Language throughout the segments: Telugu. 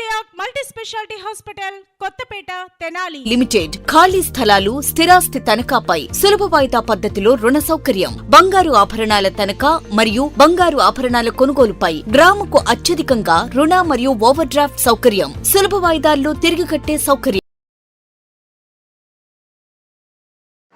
Cardiac multi speciality hospital Kothapeta Tenali limited ఖాళీ స్థలాలు స్థిరాస్తి తనఖాపై సులభ వాయిదా పద్ధతిలో రుణ సౌకర్యం. బంగారు ఆభరణాల తనఖా మరియు బంగారు ఆభరణాల కొనుగోలుపై గ్రాముకు అత్యధికంగా రుణ మరియు ఓవర్ డ్రాఫ్ట్ సౌకర్యం. సులభ వాయిదాల్లో తిరిగి కట్టే సౌకర్యం.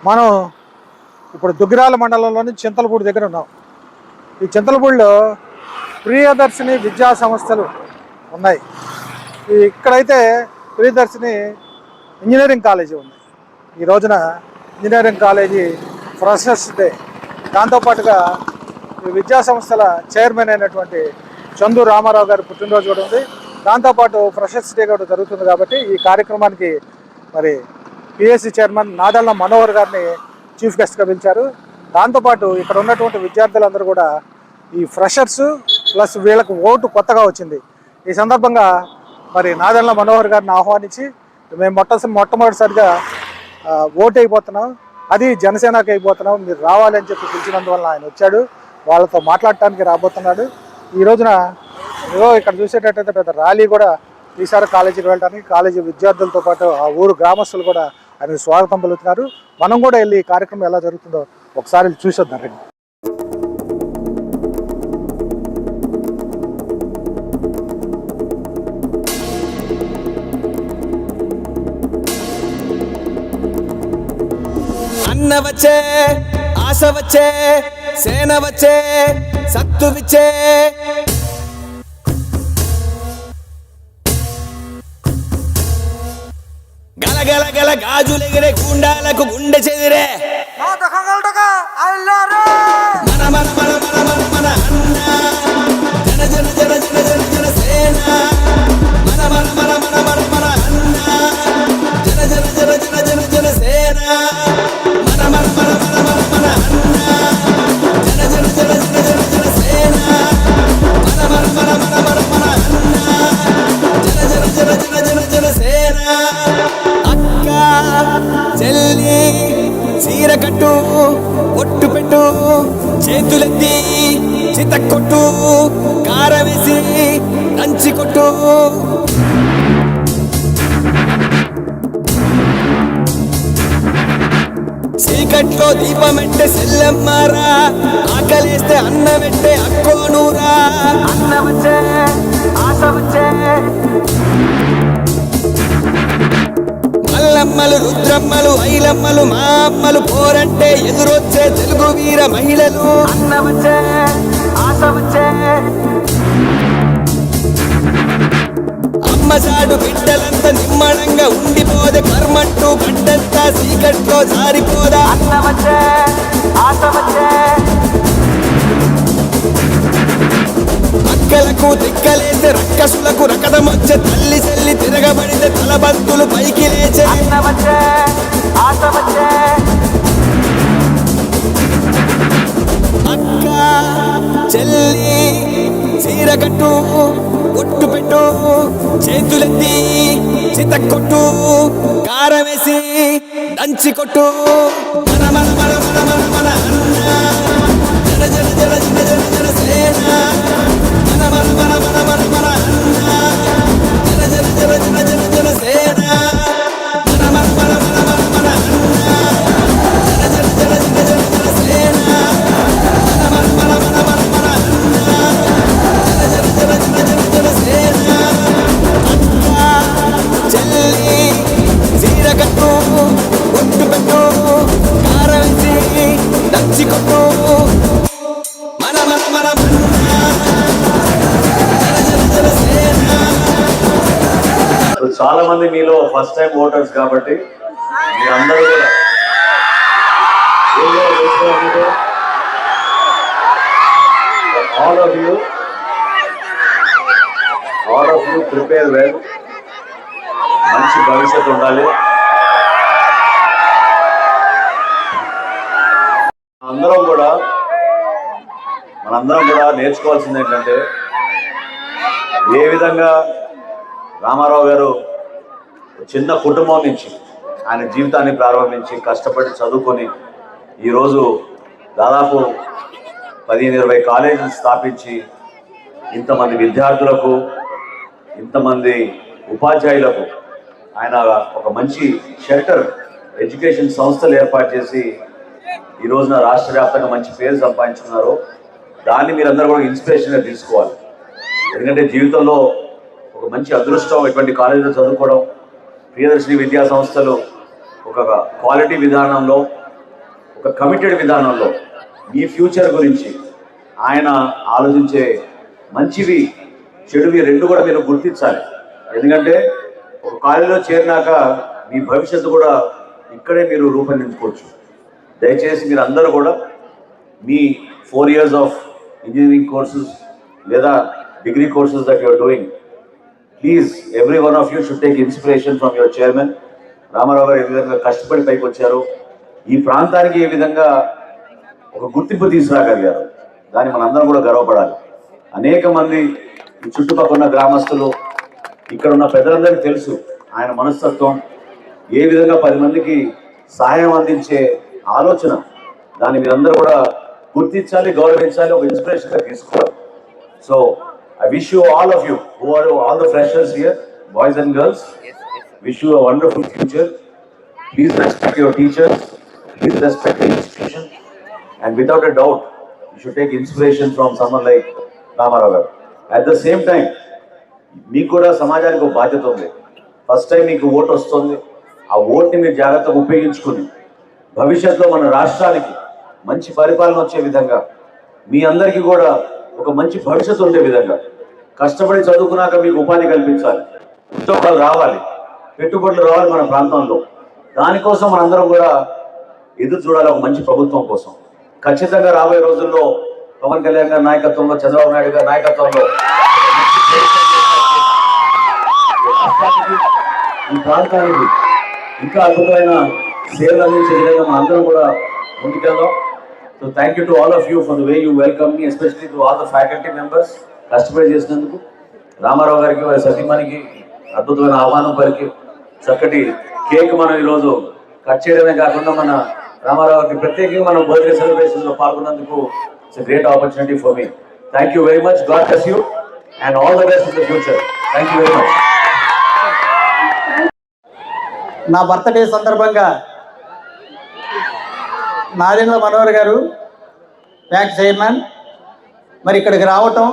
మనం ఇప్పుడు దుగ్గిరాల మండలంలోని చింతలపూడి దగ్గర ఉన్నాం. ఈ చింతలపూడిలో ప్రియదర్శిని విద్యా సంస్థలు ఉన్నాయి. ఇక్కడైతే ప్రియదర్శిని ఇంజనీరింగ్ కాలేజీ ఉంది. ఈ రోజున ఇంజనీరింగ్ కాలేజీ ఫ్రెషర్స్ డే దాంతోపాటుగా ఈ విద్యా సంస్థల చైర్మన్ అయినటువంటి చందు రామారావు గారి పుట్టినరోజు కూడా ఉంది. దాంతోపాటు ఫ్రెషర్స్ డే కూడా జరుగుతుంది కాబట్టి ఈ కార్యక్రమానికి మరి పిఎస్సి చైర్మన్ నాదళ్ళ మనోహర్ గారిని చీఫ్ గెస్ట్గా పిలిచారు. దాంతోపాటు ఇక్కడ ఉన్నటువంటి విద్యార్థులందరూ కూడా ఈ ఫ్రెషర్స్ ప్లస్ వీళ్ళకు ఓటు కొత్తగా వచ్చింది. ఈ సందర్భంగా మరి నాదళ్ళ మనోహర్ గారిని ఆహ్వానించి మేము మొట్ట మొట్టమొదటిసారిగా ఓట్ ఓటు అయిపోతున్నాం అది జనసేనకు అయిపోతున్నాం. మీరు రావాలి అని చెప్పి పిలిచినందువల్ల ఆయన వచ్చాడు. వాళ్ళతో మాట్లాడటానికి రాబోతున్నాడు. ఈ రోజున ఏదో ఇక్కడ చూసేటట్టయితే పెద్ద ర్యాలీ కూడా ఈసారి కాలేజీకి వెళ్ళడానికి కాలేజీ విద్యార్థులతో పాటు ఆ ఊరు గ్రామస్తులు కూడా ఆయనకు స్వాగతం పలుకుతున్నారు. మనం కూడా వెళ్ళి ఈ కార్యక్రమం ఎలా జరుగుతుందో ఒకసారి వెళ్ళి చూసొద్దాం రండి. వచ్చే ఆశ వచ్చే సేన వచ్చే సత్తు విచ్చే. గల గల గల గాజులెగిరే గుండాలకు గుండె చెదిరే. చీర కట్టు ఒట్టు పెట్టు చేతులెత్తి చిత కొట్టు కారవేసి దంచి కొట్టు. చీకట్లో దీపమెట్టే సెల్లమ్మారా ఆకలేస్తే అన్నమెట్టే అక్కోనూరా. అన్నమచ్చే ఆశ వచ్చే మల్లమ్మలు రుద్రమ్మలు ఐలమ్మలు మా అమ్మలు పోరంటే ఎదురొచ్చే తెలుగు వీర మహిళలు. అన్నవచ్చే ఆశ వచ్చే అమ్మ చాడు బిడ్డలంతా నిమ్మడంగా ఉండిపోదే కర్మంటూ గడ్డంతా చీకట్లో జారిపోదా? అన్నవచ్చే ఆశ వచ్చే అక్కలకు తిక్కలేసే రక్కసులకు రకటమొచ్చే తల్లి చెల్లి తిరగబడితే తలబంతులు పైకి లేచే. అక్క చెల్లి చీర కట్టు ఒట్టు పెట్టు చేతులెత్తి చిత కొట్టు కారం వేసి దంచి కొట్టు. మన మన మన చాలా మంది మీలో ఫస్ట్ టైం ఓటర్స్ కాబట్టి మీరందరూ కూడా all of you all of you prepare well మంచి భవిష్యత్తు ఉండాలి. అందరం కూడా మనందరం కూడా నేర్చుకోవాల్సింది ఏంటంటే ఏ విధంగా రామారావు గారు చిన్న కుటుంబం నుంచి ఆయన జీవితాన్ని ప్రారంభించి కష్టపడి చదువుకొని ఈరోజు దాదాపు పదిహేను ఇరవై కాలేజీలు స్థాపించి ఇంతమంది విద్యార్థులకు ఇంతమంది ఉపాధ్యాయులకు ఆయన ఒక మంచి షెల్టర్ ఎడ్యుకేషన్ సంస్థలు ఏర్పాటు చేసి ఈ రోజున రాష్ట్ర వ్యాప్తంగా మంచి పేరు సంపాదించుకున్నారు. దాన్ని మీరందరూ కూడా ఇన్స్పిరేషన్గా తీసుకోవాలి. ఎందుకంటే జీవితంలో ఒక మంచి అదృష్టం ఇటువంటి కాలేజీలో చదువుకోవడం ప్రియదర్శిని విద్యా సంస్థలు ఒక క్వాలిటీ విధానంలో ఒక కమిటెడ్ విధానంలో మీ ఫ్యూచర్ గురించి ఆయన ఆలోచించే మంచివి చెడువి రెండు కూడా మీరు గుర్తించాలి. ఎందుకంటే ఒక కాలేజీలో చేరినాక మీ భవిష్యత్తు కూడా ఇక్కడే మీరు రూపొందించుకోవచ్చు. దయచేసి మీరు అందరూ కూడా మీ four years of engineering courses లేదా degree courses that your doing please every one of you should take inspiration from your chairman Ramarao garu ఏ విధంగా కష్టపడి పైకి వచ్చారు ఈ ప్రాంతానికి ఏ విధంగా ఒక గుర్తింపు తీసుకురాగలిగారు దాన్ని మనందరం కూడా గర్వపడాలి. అనేక మంది ఈ చుట్టుపక్కల ఉన్న గ్రామస్తులు ఇక్కడ ఉన్న పెద్దలందరికీ తెలుసు ఆయన మనస్తత్వం ఏ విధంగా పది మందికి సహాయం అందించే ఆలోచన. దాన్ని మీరందరూ కూడా గుర్తించాలి గౌరవించాలి ఒక ఇన్స్పిరేషన్గా తీసుకోవాలి. So I wish you all of you who are all the freshers here boys and girls wish you a wonderful future please respect your teachers please respect the institution and without a doubt you should take inspiration from summer like Ramarao garu at the same time మీకు కూడా సమాజానికి ఒక బాధ్యత ఉంది ఫస్ట్ టైం మీకు ఓటు వస్తుంది ఆ ఓట్ని మీరు జాగ్రత్తగా ఉపయోగించుకుని భవిష్యత్తులో మన రాష్ట్రానికి మంచి పరిపాలన వచ్చే విధంగా మీ అందరికీ కూడా ఒక మంచి భవిష్యత్తు ఉండే విధంగా. కష్టపడి చదువుకున్నాక మీకు ఉపాధి కల్పించాలి. ఉద్యోగాలు రావాలి. పెట్టుబడులు రావాలి మన ప్రాంతంలో. దానికోసం మనందరం కూడా ఎదురు చూడాలి ఒక మంచి ప్రభుత్వం కోసం. ఖచ్చితంగా రాబోయే రోజుల్లో పవన్ కళ్యాణ్ గారి నాయకత్వంలో చంద్రబాబు నాయుడు గారి నాయకత్వంలో ఈ ప్రాంతానికి ఇంకా అద్భుతమైన సేవలు అందించే విధంగా మన అందరం కూడా ముందుకెళ్దాం. So thank you to all of you for the way you welcome me especially to all the faculty members కష్టపడి చేసినందుకు. రామారావు గారికి వారి సతీమణికి అద్భుతమైన ఆహ్వానం పలికి చక్కటి కేక్ మనం ఈరోజు కట్ చేయడమే కాకుండా మన రామారావు గారికి ప్రత్యేకంగా మనం బర్త్డే సెలబ్రేషన్లో పాల్గొన్నందుకు it's great opportunity for me. Thank you very much God bless you and all the best in the future thank you very much నా బర్త్డే సందర్భంగా నాదెండ్ల మనోహర్ గారు బ్యాంక్ చైర్మన్. మరి ఇక్కడికి రావటం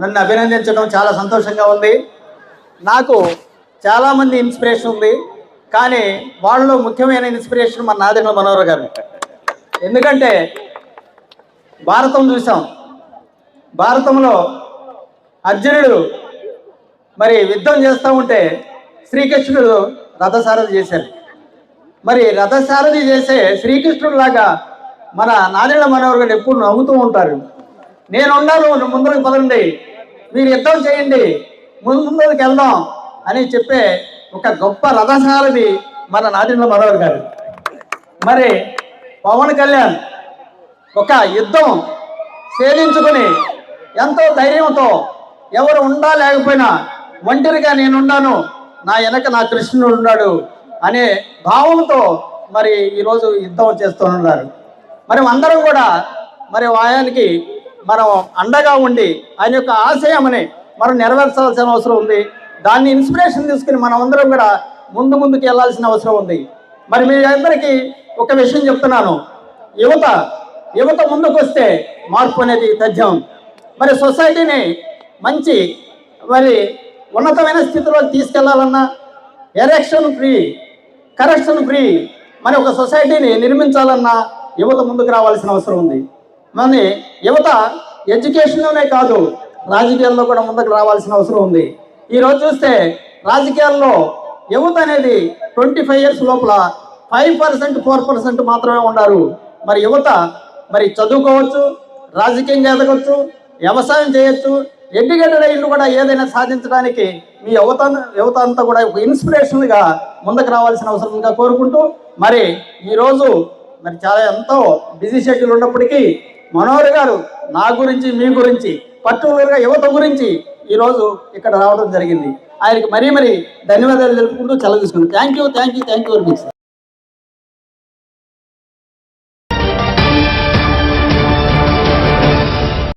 నన్ను అభినందించడం చాలా సంతోషంగా ఉంది. నాకు చాలామంది ఇన్స్పిరేషన్ ఉంది కానీ వాళ్ళలో ముఖ్యమైన ఇన్స్పిరేషన్ మన నాదెండ్ల మనోహర్ గారు ఎందుకంటే భారతం చూసాం భారతంలో అర్జునుడు మరి యుద్ధం చేస్తూ ఉంటే శ్రీకృష్ణుడు రథసారథి చేశారు. మరి రథసారథి చేసే శ్రీకృష్ణుడు లాగా మన నాదెళ్ళ మనోహర్ గారు ఎప్పుడు నవ్వుతూ ఉంటారు. నేనున్నాను ముందరకు పదండి. మీరు యుద్ధం చేయండి. ముందు ముందుకు వెళ్దాం అని చెప్పే ఒక గొప్ప రథసారథి మన నాదెళ్ళ మనోహర్ గారు. మరి పవన్ కళ్యాణ్ ఒక యుద్ధం ఛేదించుకొని ఎంతో ధైర్యంతో ఎవరు ఉండా లేకపోయినా ఒంటరిగా నేనున్నాను నా వెనక నా కృష్ణుడు ఉన్నాడు. అనే భావంతో మరి ఈరోజు యుద్ధం చేస్తున్నారు మరి అందరం కూడా మరి ఆయనకి మనం అండగా ఉండి ఆయన యొక్క ఆశయమని మనం నెరవేర్చాల్సిన అవసరం ఉంది. దాన్ని ఇన్స్పిరేషన్ తీసుకుని మనం అందరం కూడా ముందు ముందుకు వెళ్ళాల్సిన అవసరం ఉంది. మరి మీ అందరికీ ఒక విషయం చెప్తున్నాను. యువత యువత ముందుకు వస్తే మార్పు అనేది తథ్యం. మరి సొసైటీని మంచి మరి ఉన్నతమైన స్థితిలో తీసుకెళ్ళాలన్నా ఎలక్షన్ ఫ్రీ కరప్షన్ ఫ్రీ మరి ఒక సొసైటీని నిర్మించాలన్నా యువత ముందుకు రావాల్సిన అవసరం ఉంది. మరి యువత ఎడ్యుకేషన్లోనే కాదు రాజకీయాల్లో కూడా ముందుకు రావాల్సిన అవసరం ఉంది. ఈరోజు చూస్తే రాజకీయాల్లో యువత అనేది ట్వంటీ ఫైవ్ ఇయర్స్ లోపల ఫైవ్ పర్సెంట్ ఫోర్ పర్సెంట్ మాత్రమే ఉన్నారు మరి యువత మరి చదువుకోవచ్చు రాజకీయం ఎదగవచ్చు వ్యవసాయం చేయొచ్చు ఎడ్యుకేటెడ్ ఇల్లు కూడా ఏదైనా సాధించడానికి మీ యువత యువత అంతా కూడా ఒక ఇన్స్పిరేషన్గా ముందుకు రావాల్సిన అవసరంగా కోరుకుంటూ మరి ఈరోజు మరి చాలా ఎంతో బిజీ షెడ్యూల్ ఉన్నప్పటికీ మనోహర్ గారు నా గురించి మీ గురించి పర్టికులర్గా యువత గురించి ఈరోజు ఇక్కడ రావడం జరిగింది. ఆయనకి మరీ మరీ ధన్యవాదాలు తెలుపుకుంటూ సెలవు thank you thank you thank you very much